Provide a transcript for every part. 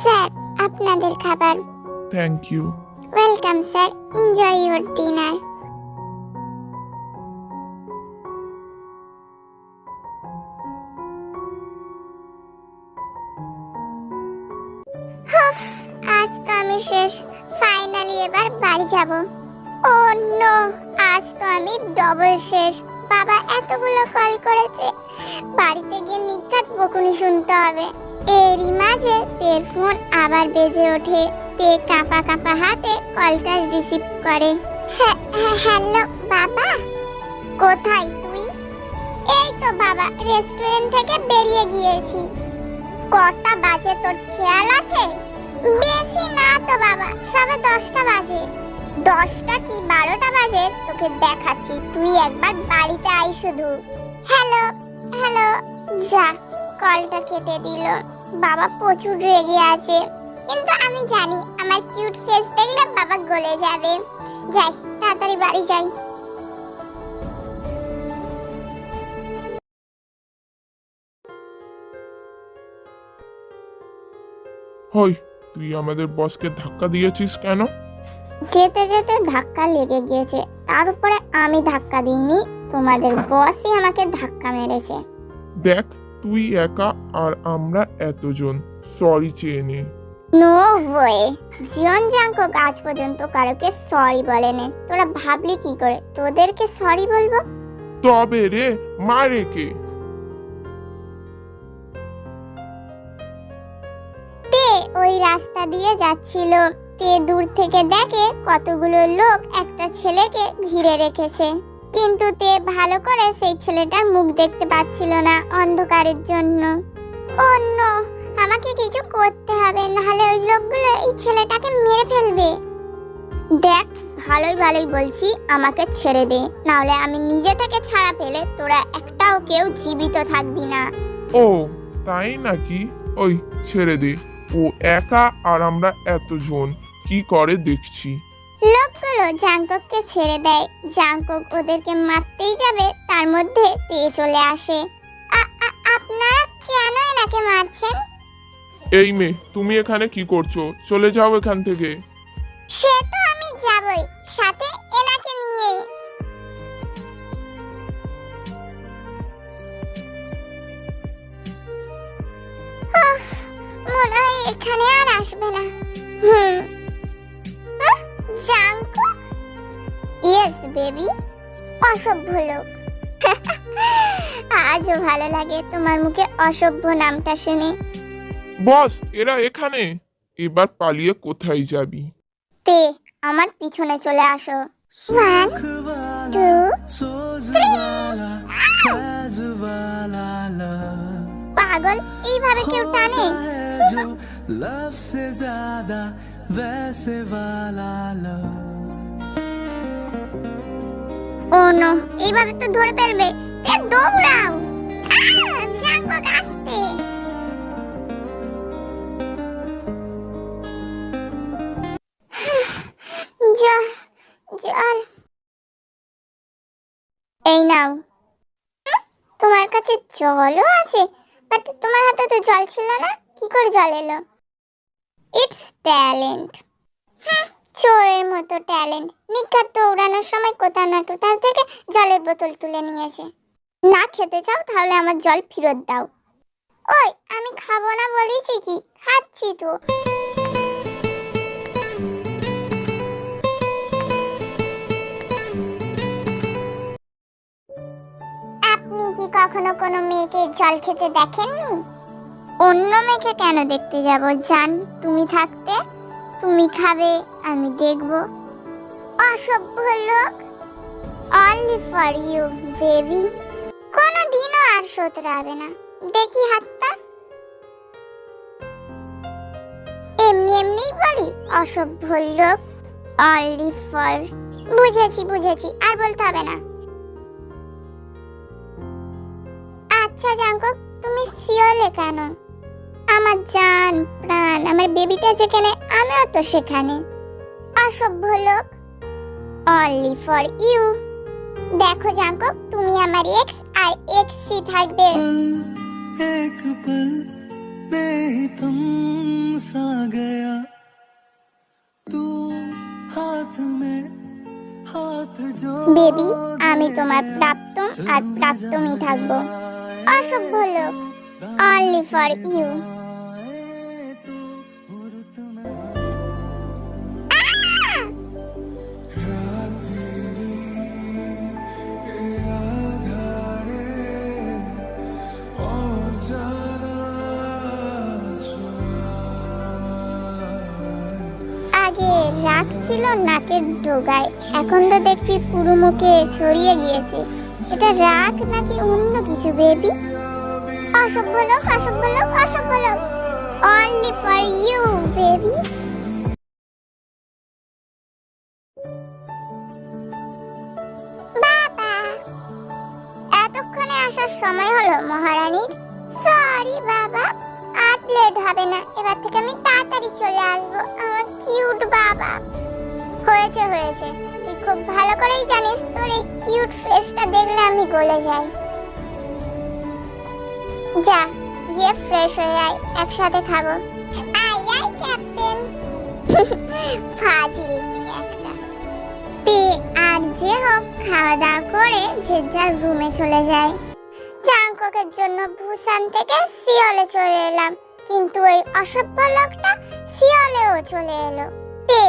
Sir আপনাদের খাবার। Thank you welcome sir. Enjoy your dinner আজ তো আমি শেষ। ফাইনালি এবার বাড়ি যাব। ও নো আজ তো আমি ডবল শেষ। বাবা এতগুলো কল করেছে। বাড়িতে গিয়ে নিখাত বকুনি শুনতে হবে। এরই মাঝে তের ফোন আবার বেজে ওঠে। তে কাঁপা কাঁপা হাতে কলটা রিসিভ করে। হ্যাঁ, হ্যালো বাবা। কোথায় তুই? এই তো বাবা রেস্টুরেন্ট থেকে বেরিয়ে গিয়েছি। কটা বাজে তোর খেয়াল আছে? বেশি না তো বাবা সবে দশটা বাজে। দশটা কি বারোটা বাজে? তোকে দেখাচ্ছি তুই একবার বাড়িতে আই শুধু। Hello hello. যা কলটা কেটে দিল। বাবা প্রচুর রেগে আছে। কিন্তু আমি জানি আমার কিউট ফেস দেখলে বাবা গলে যাবে। যাই তাড়াতাড়ি বাড়ি যাই। হই তুই আমাদের বসকে ধাক্কা দিয়েছিস কেন? যেতে যেতে ধাক্কা লেগে গিয়েছে। তার উপরে আমি ধাক্কা দিইনি তোমাদের বসই আমাকে ধাক্কা মেরেছে। দেখ তুই একা আর আমরা এতজন। সরি চেয়ে নে নো ওয়ে জিয়ন জাঙ্কো আজ পর্যন্ত কারোকে সরি বলেনি। তোরা ভাবলি কি করে? তোদেরকে সরি বলব? তবে রে মারে কে? তে ওই রাস্তা দিয়ে যাচ্ছিল। তে দূর থেকে দেখে কতগুলো লোক একটা ছেলেকে ঘিরে রেখেছে। কিন্তু তে ভালো করে সেই ছেলেটার মুখ দেখতে পাচ্ছিল না অন্ধকারের জন্য। অন্য আমাকে কিছু করতে হবে, নাহলে ওই লোকগুলো এই ছেলেটাকে মেরে ফেলবে। দেখ, ভালোই ভালোই বলছি, আমাকে ছেড়ে দে, নাহলে আমি নিজে থেকে ছাড়া পেলে তোরা একটাও কেউ জীবিত থাকবি না। ও, তাই নাকি? ওই, ছেড়ে দে, ও একা আর আমরা এতজন, কি করে দেখছি? লোকগুলো জাঙ্কককে ছেড়ে দেয়। জাঙ্কক ওদেরকে মারতেই যাবে তার মধ্যে তে চলে আসে। আপনারা কেন এনাকে মারছেন? এই মেয়ে তুমি এখানে কি করছ? চলে যাও এখান থেকে। সে তো আমি যাবই সাথে এনাকে নিয়ে মনে হয় এখানে আর আসবে না। হুম। জাংকুক ইয়েস বেবি অসভ্য লোক। আজও ভালো লাগে তোমার মুখে অসভ্য নামটা শুনে। বস এরা এখানে। এবার পালিয়ে কোথায় যাবি? তে আমার পিছনে চলে আসো। ওয়ান টু পাগল এইভাবে কেউ টানে? वैसे वाला लव ও নো এইভাবে তো ধরে ফেলবে তে দৌড়াও আহ, জাঙ্গো আসতে জল জল এই নাও হুম, তোমার কাছে জলও আছে বাট তোমার হাতে তো জল ছিল না কি করে জল এলো ইটস ট্যালেন্ট চোরের মতো ট্যালেন্ট নিখাত দৌড়ানোর সময় কোথাও না কোথাও থেকে জলের বোতল তুলে নিয়েছে না খেতে চাও তাহলে আমার জল ফেরত দাও। ওই, আমি খাব না বলেছি কি? খাচ্ছি তো। আপনি কি কখনো কোনো মেয়েকে জল খেতে দেখেননি? অন্য মেয়েকে কেন দেখতে যাব? জান, তুমি থাকতে, তুমি খাবে, আমি দেখব। অসভ্য লোক। অনলি ফর ইউ বেবি কোনো দিনও আর শোধরাবে না। দেখি হাতটা। এমনি এমনি বলি, অসভ্য লোক। অনলি ফর বুঝেছি বুঝেছি, আর বলতে হবে না। আচ্ছা জাঙ্কক, তুমি শিওলে কেন? আমার জান প্রাণ আমার বেবিটা যেখানে আমিও তো সেখানে। অসভ্য লোক। অনলি ফর ইউ দেখো জাঙ্কক তুমি আমার এক্স আর এক্স সি থাকবে এক পল মে তুম সা গয়া তু হাত মে বেবি আমি তোমার প্রাপ্তম আর প্রাপ্তমই থাকব। অসভ্য লোক। অনলি ফর ইউ রাগ ছিল নাকের ডোগায়। এখন তো দেখছি পুরো মুখে ছড়িয়ে গিয়েছে। এটা রাগ নাকি অন্য কিছু, baby? Only for you baby. এতক্ষণে আসার সময় হলো মহারানীর সরি বাবা। লেট হবে না। এবার থেকে আমি তাড়াতাড়ি চলে আসব। আমার কিউট বাবা। হয়েছে হয়েছে। তুই খুব ভালো করেই জানিস, তোর এই কিউট ফেসটা দেখলে আমি গলে যাই। যা, গিয়ে ফ্রেশ হয়ে আয়, একসাথে খাব। আই আই ক্যাপ্টেন ফাজিল একটা। আর যে হোক খাওয়া দাওয়া করে যে যার রুমে চলে যায়। চাঙ্ককের জন্য ভুসান থেকে সিওলে চলে এলাম। কিন্তু ওই অসভ্য লোকটা সিওলেও চলে এলো। তে,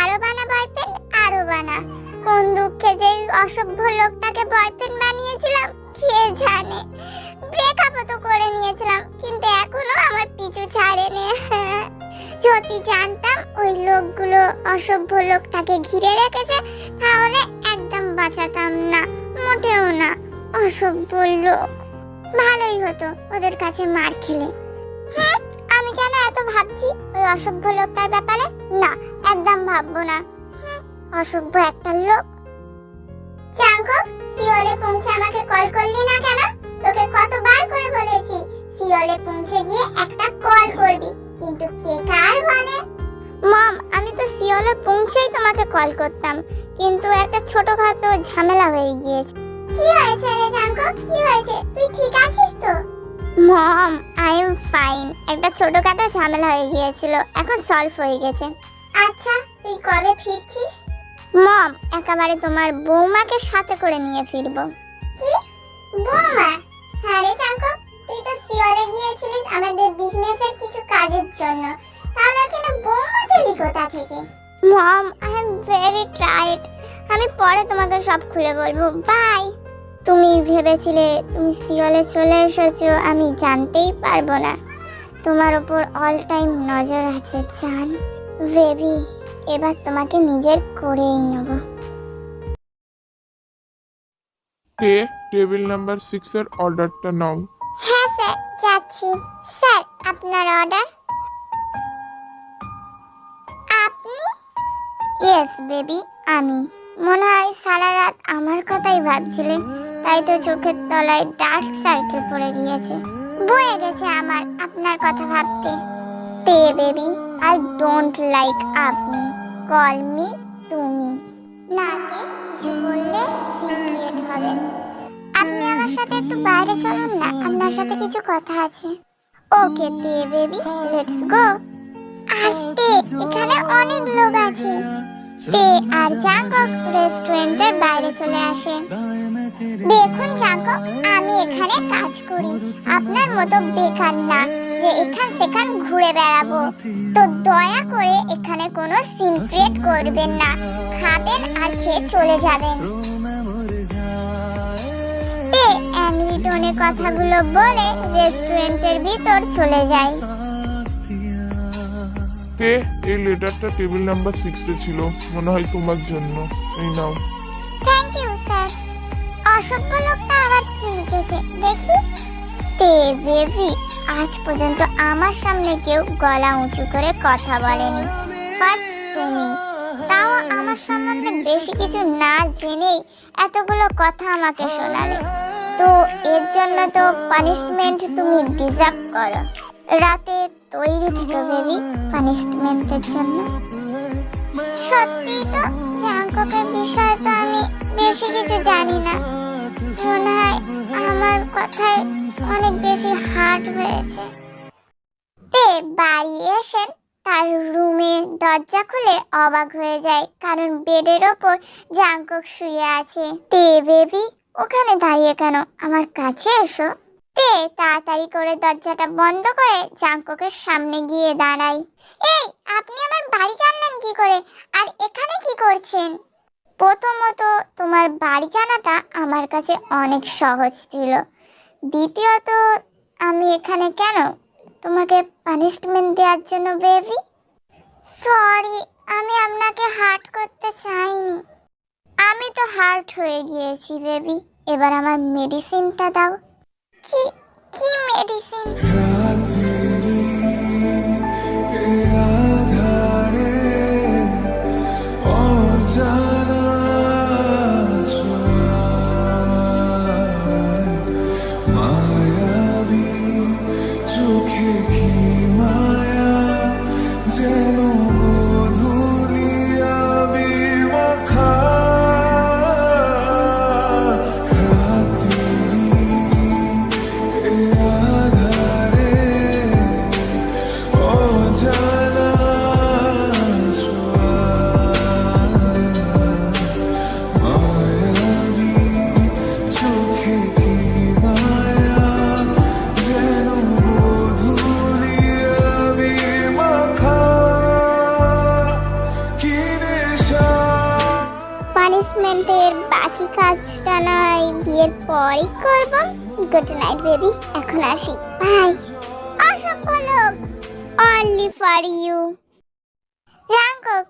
আরও বানা বয়ফ্রেন্ড আরও বানা। কোন দুঃখে যে অসভ্য লোকটাকে বয়ফ্রেন্ড বানিয়েছিলাম, কে জানে। ব্রেকআপও তো করে নিয়েছিলাম, কিন্তু এখনও আমার পিছু ছাড়েনি। যদি জানতাম ওই লোকগুলো অসভ্য লোকটাকে ঘিরে রেখেছে, তাহলে একদম বাঁচাতাম না, মোটেও না। অসভ্য লোক। ভালোই হতো ওদের কাছে মার খেলে। আমি কেন এত ভাবছি? ওই অসভ্য লোকটার ব্যাপারে? না, একদম ভাববো না। অসভ্য একটা লোক। চাঙ্কক সিওলে পৌঁছে আমাকে কল করলি না কেন? তোকে কতবার করে বলেছি, সিওলে পৌঁছে গিয়ে একটা কল করবি। কিন্তু কে কার বলে? মম, আমি তো সিওলে পৌঁছেই তোমাকে কল করতাম। কিন্তু একটা ছোটখাটো ঝামেলা হয়ে গিয়েছে। কি হয়েছে রে জাঙ্কো কি হয়েছে? তুই ঠিক আছিস তো? মম আই এম ফাইন একটা ছোটখাটো ঝামেলা হয়ে গিয়েছিল এখন সলভ হয়ে গেছে। আচ্ছা তুই কবে ফিরছিস? মম একেবারে তোমার বৌমাকে সাথে করে নিয়ে ফিরবো। কি? বৌমা? হ্যাঁ রে জাঙ্কো তুই তো সিওলে গিয়েছিলিস আমাদের বিজনেসের কিছু কাজের জন্য। তাহলে এখানে বৌমা পেলি কোথা থেকে? Mom I am very tired আমি পরে তোমাকে সব খুলে বলব। বাই তুমি ভেবেছিলে তুমি সিওলে চলে এসেছ আমি জানতেই পারব না। তোমার ওপর অল টাইম নজর আছে চান বেবি এবার তোমাকে নিজের করেই নেব। তে টেবিল নাম্বার সিক্স এর অর্ডারটা নাও? হ্যাঁ স্যার যাচ্ছি। স্যার আপনার অর্ডার? আপনি? ইয়েস বেবি আমি। মনে হয় সারা রাত আমার কথাই ভাবছিলে। তাই তো চোখের তলায় ডার্ক সার্কেল পড়ে গিয়েছে। বয়ে গেছে আমার, আপনার কথা ভাবতে। তে বেবি আই ডোন্ট লাইক আপনি। কল মি তুমি। নাতে কিছু বললে সিক্রেট হবে। আপনি আমার সাথে একটু বাইরে চলুন না, আপনার সাথে কিছু কথা আছে। ওকে তে বেবি লেটস গো আস্তে, এখানে অনেক লোক আছে। তে আর জাঙ্কক রেস্টুরেন্টের বাইরে চলে আসে। দেখুন জাঙ্কক, আমি এখানে কাজ করি। আপনার মতো বেকার না যে এখান সেখান ঘুরে বেড়াবো। তো দয়া করে এখানে কোনো সিন ক্রিয়েট করবেন না। খাবেন আর খেয়ে চলে যাবেন। তে অ্যাংরি কথাগুলো বলে রেস্টুরেন্টের ভিতর চলে যায় তে এই লেটারটা টেবিল নাম্বার সিক্সে ছিল? মনে হয় তোমার জন্য। এই নাও। থ্যাংক ইউ স্যার অসভ্য লোকটা আবার কি লিখেছে? দেখি। তে বেবি, আজ পর্যন্ত আমার সামনে কেউ গলা উঁচু করে কথা বলেনি। ফার্স্ট তুমি। তাও আমার সম্বন্ধে বেশি কিছু না জেনেই এতগুলো কথা আমাকে শোনালে। তো এর জন্য তো পানিশমেন্ট তুমি ডিজার্ভ করো। রাতে তৈরি থেকো বেবি পানিশমেন্টের জন্য। সত্যি তো জাঙ্ককের বিষয়ে তো আমি বেশি কিছু জানি না। মনে হয় আমার কথায় অনেক বেশি হার্ট হয়েছে। তে, বাড়ি এসে তার রুমে দরজা খুলে অবাক হয়ে যায়, কারণ বেডের ওপর জাঙ্কক শুয়ে আছে। তে, বেবি, ওখানে দাঁড়িয়ে কেন? আমার কাছে এসো। তে তাড়াতাড়ি করে দরজাটা বন্ধ করে জাঙ্ককের সামনে গিয়ে দাঁড়াই। এই, আপনি আমার বাড়ি জানলেন কি করে? আর এখানে কি করছেন? প্রথমত, তোমার বাড়ি জানাটা আমার কাছে অনেক সহজ ছিল। দ্বিতীয়ত, আমি এখানে কেন? তোমাকে পানিশমেন্ট দেওয়ার জন্য বেবি সরি আমি আপনাকে হার্ট করতে চাইনি। আমি তো হার্ট হয়ে গিয়েছি বেবি এবার আমার মেডিসিনটা দাও। কি কি মেডিসিন আসি। বাই অসফল অনলি ফর ইউ জাঙ্কক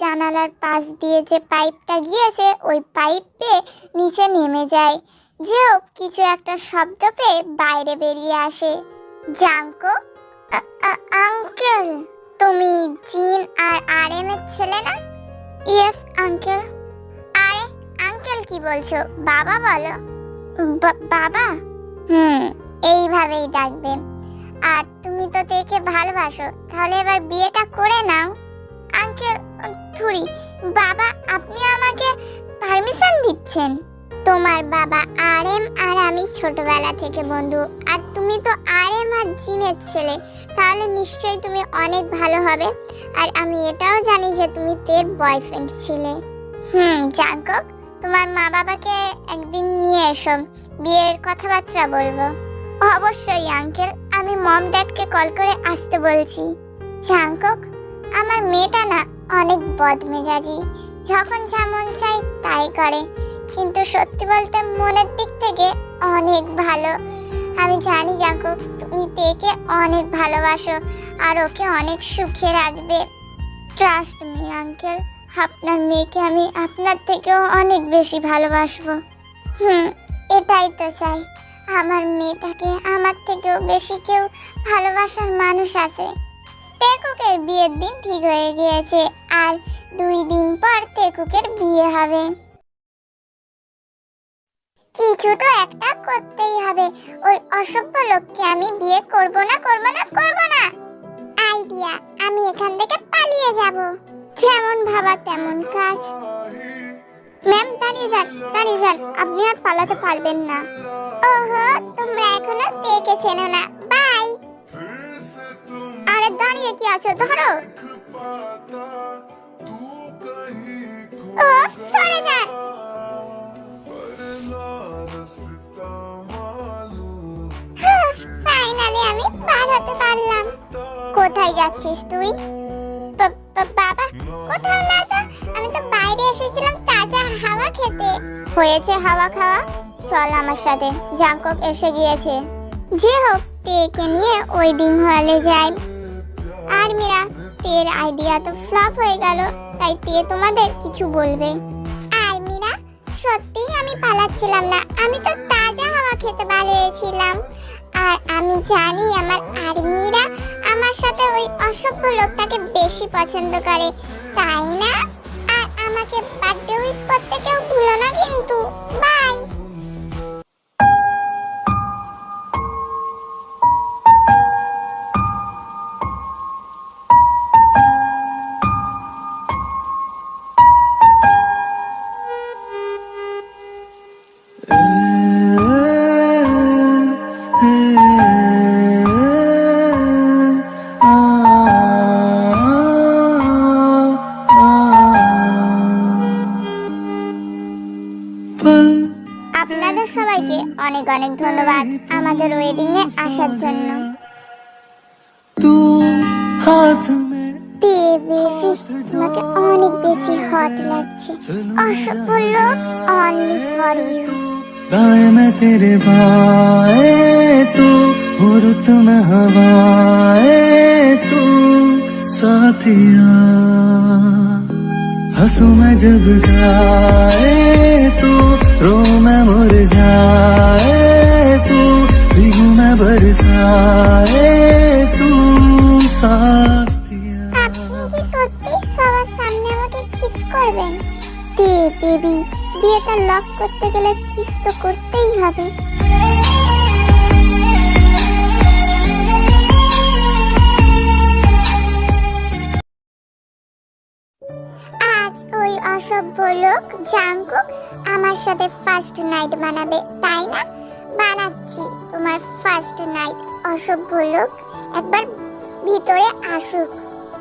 জানালার পাশ দিয়ে যে পাইপটা গিয়েছে, ওই পাইপ পেয়ে নিচে নেমে যায়। যেও কিছু একটা শব্দ পেয়ে বাইরে বেরিয়ে আসে। জাঙ্কক আঙ্কেল তুমি জিন আর আর এম এর ছেলে না? ইয়েস আঙ্কেল আরে আঙ্কেল কি বলছো? বাবা বলো। বাবা? হুম। এইভাবেই ডাকবে। আর তুমি তো দেখে ভালোবাসো, তাহলে এবার বিয়েটা করে নাও। আঙ্কেল থুরি বাবা, আপনি আমাকে পারমিশন দিচ্ছেন? তোমার বাবা আর এম আর আমি ছোটবেলা থেকে বন্ধু, আর তুমি তো আর এম আর জিনের ছেলে, তাহলে নিশ্চয়ই তুমি অনেক ভালো হবে। আর আমি এটাও জানি যে তুমি তের বয়ফ্রেন্ড ছিলে। হুম জাঙ্কক তোমার মা বাবাকে একদিন নিয়ে এসো, বিয়ের কথাবার্তা বলব। অবশ্যই আঙ্কেল আমি মম ড্যাডকে কল করে আসতে বলছি। জাঙ্কক আমার মেয়েটা না অনেক বদমেজাজি। যখন যেমন চাই তাই করে। কিন্তু সত্যি বলতে মনের দিক থেকে অনেক ভালো। আমি জানি জাঙ্কুক তুমি তেকে অনেক ভালোবাসো আর ওকে অনেক সুখে রাখবে। ট্রাস্ট মি আঙ্কেল আপনার মেয়েকে আমি আপনার থেকেও অনেক বেশি ভালোবাসবো। হুম, এটাই তো চাই। আমার মেয়েটাকে আমার থেকেও বেশি কেউ ভালোবাসার মানুষ আছে। তেকুকের বিয়ের দিন ঠিক হয়ে গিয়েছে আর দুই দিন পর তেকুকের বিয়ে হবে। কিছু তো একটা করতেই হবে। ওই অসভ্য লোককে আমি বিয়ে করব না করব না করব না। আইডিয়া, আমি এখান থেকে পালিয়ে যাব। যেমন ভাবা তেমন কাজ। ম্যাম, দাঁড়িয়ে যান দাঁড়িয়ে যান। আপনি আর পালাতে পারবেন না। ওহো, তোমরা এখনও দেখে চেনো না। বাই। আরে, দাঁড়িয়ে কি আছো? ধরো। সরে যান। ফাইনালি আমি পার হতে পারলাম। কোথায় যাচ্ছিস তুই? বাবা, কোথাও না আমি তো বাইরে এসেছিলাম তাজা হাওয়া খেতে। হয়েছে হাওয়া খাওয়া? চল আমার সাথে। জাঙ্কক এসে গিয়েছে। যে হোক, তেকে নিয়ে ওয়েডিং হলে যাই। আর মীরা, তের আইডিয়া তো ফ্লপ হয়ে গেল, তাই তে তোমাদের কিছু বলবে। আর মীরা, সত্যিই আমি পালাচ্ছিলাম না। আমি তো তাজা হাওয়া খেতে বার হয়েছিলাম আর আমি জানি আমার আর্মিরা আমার সাথে ওই অসভ্য লোকটাকে বেশি পছন্দ করে। তাই না? আর আমাকে বার্থডে উইশ করতে কেউ ভুলো না কিন্তু। বাই অনেক অনেক ধন্যবাদ আমাদের ওয়েডিং এ আসার জন্য तू हाथ में তে বেবি তোমাকে অনেক বেশি হট লাগছে অসফল লোক অনলি ফর ইউ गाय में तेरे बाए तू हो रुत में हवाए तू साथिया हंसू मैं जब गाए तू रो मैं मुर আপনি কি সত্যি সবার সামনে আমাকে কিস করবেন? তে বেবি বিয়েটা লক করতে গেলে কিস করতেই হবে। অসভ্য লোক জাঙ্কুক আমার সাথে ফার্স্ট নাইট বানাবে, তাই না? বানাচ্ছি। তোমার ফার্স্ট নাইট অসভ্য লোক। একবার ভিতরে আসুক।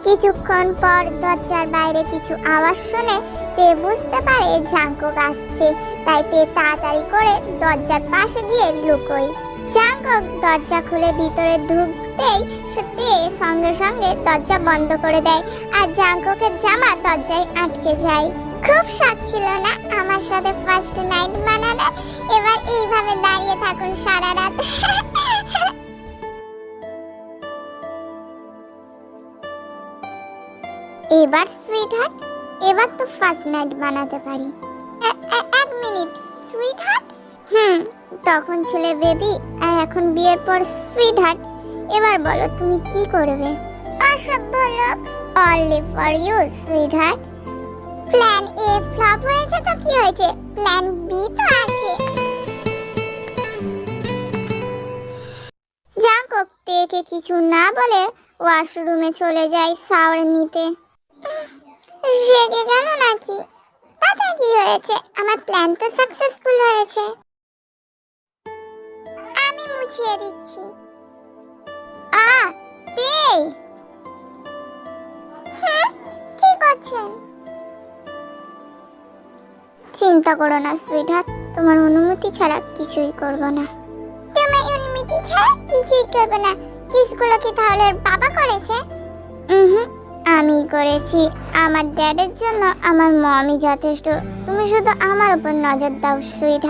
কিছুক্ষণ পর দরজার বাইরে কিছু আওয়াজ শুনে তে বুঝতে পারে জাঙ্কুক আসছে। তাই তে তাড়াতাড়ি করে দরজার পাশে গিয়ে লুকোয়। জাঙ্কুক দরজা খুলে ভিতরে ঢুকতেই সে তে সঙ্গে সঙ্গে দরজা বন্ধ করে দেয়। আর জাঙ্কুকের জামা দরজায় আটকে যায়। খুব শখ ছিল না আমার সাথে ফার্স্ট নাইট বানানো। এবার এইভাবে দাঁড়িয়ে থাকুন সারা রাত। এবার সুইট হার্ট এবার তো ফার্স্ট নাইট বানাতে পারি। এক মিনিট সুইট হার্ট হুম, তখন ছেলে বেবি আর এখন বিয়ের পর সুইট হার্ট এবার বলো তুমি কি করবে? অসভ্য লোক only for you sweetheart plan A flop হয়েছে তো কি হয়েছে? প্ল্যান বি তো আছে। জাঙ্কক, তেকে কিছু না বলে ওয়াশরুমে চলে যায় শাওয়ার নিতে। রেগে গেল নাকি? তাতে কি হয়েছে? আমার প্ল্যান তো সাকসেসফুল হয়েছে। আমি মুছিয়ে দিচ্ছি। আ তে! কি করছেন? চিন্তা করো না সুইটহার্ট তোমার অনুমতি ছাড়া কিছুই করব না। তোমার অনুমতি ছাড়া কিছুই করব না। কিসগুলো কি তাহলে বাবা করেছে? হুম আমি করেছি। আমার ড্যাডের জন্য আমার মমই যথেষ্ট। তুমি শুধু আমার উপর নজর দাও সুইট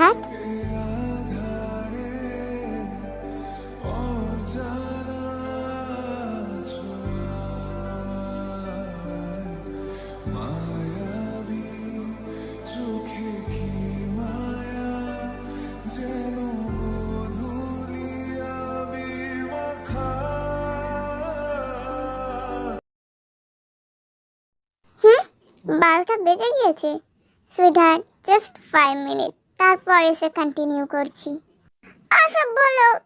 বারোটা বেজে গিয়েছে। Sweetheart just five minute তারপর এসে কন্টিনিউ করছি। অসভ্য লোক।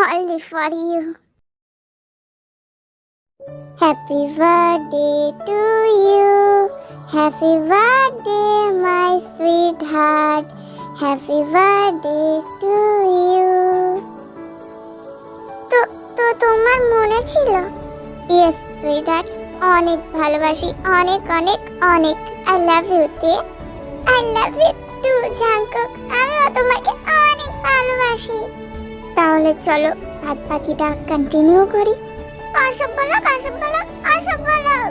Only for you happy birthday to you happy birthday my sweetheart happy birthday to you তো তো তোমার মনে ছিল? ইয়েস সুইট হার্ট অনেক ভালোবাসি, অনেক অনেক অনেক। আই লাভ ইউ তে। I love you too Jungkook আমিও তোমাকে অনেক ভালোবাসি। তাহলে চলো বাদ বাকিটা কন্টিনিউ করি। অসভ্য লোক অসভ্য লোক অসভ্য লোক।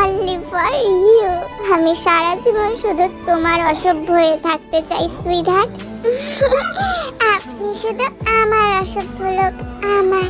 অনলি ফর ইউ আমি সারা জীবন শুধু তোমার অসভ্য হয়ে থাকতে চাই সুইট হার্ট আপনি শুধু আমার অসভ্য লোক, আমার।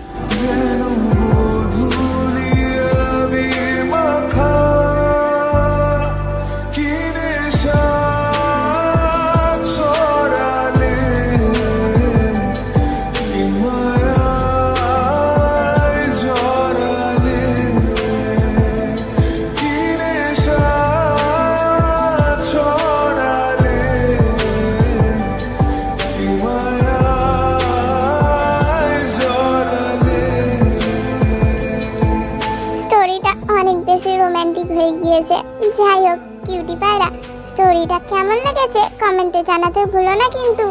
জানাতে ভুলো না কিন্তু।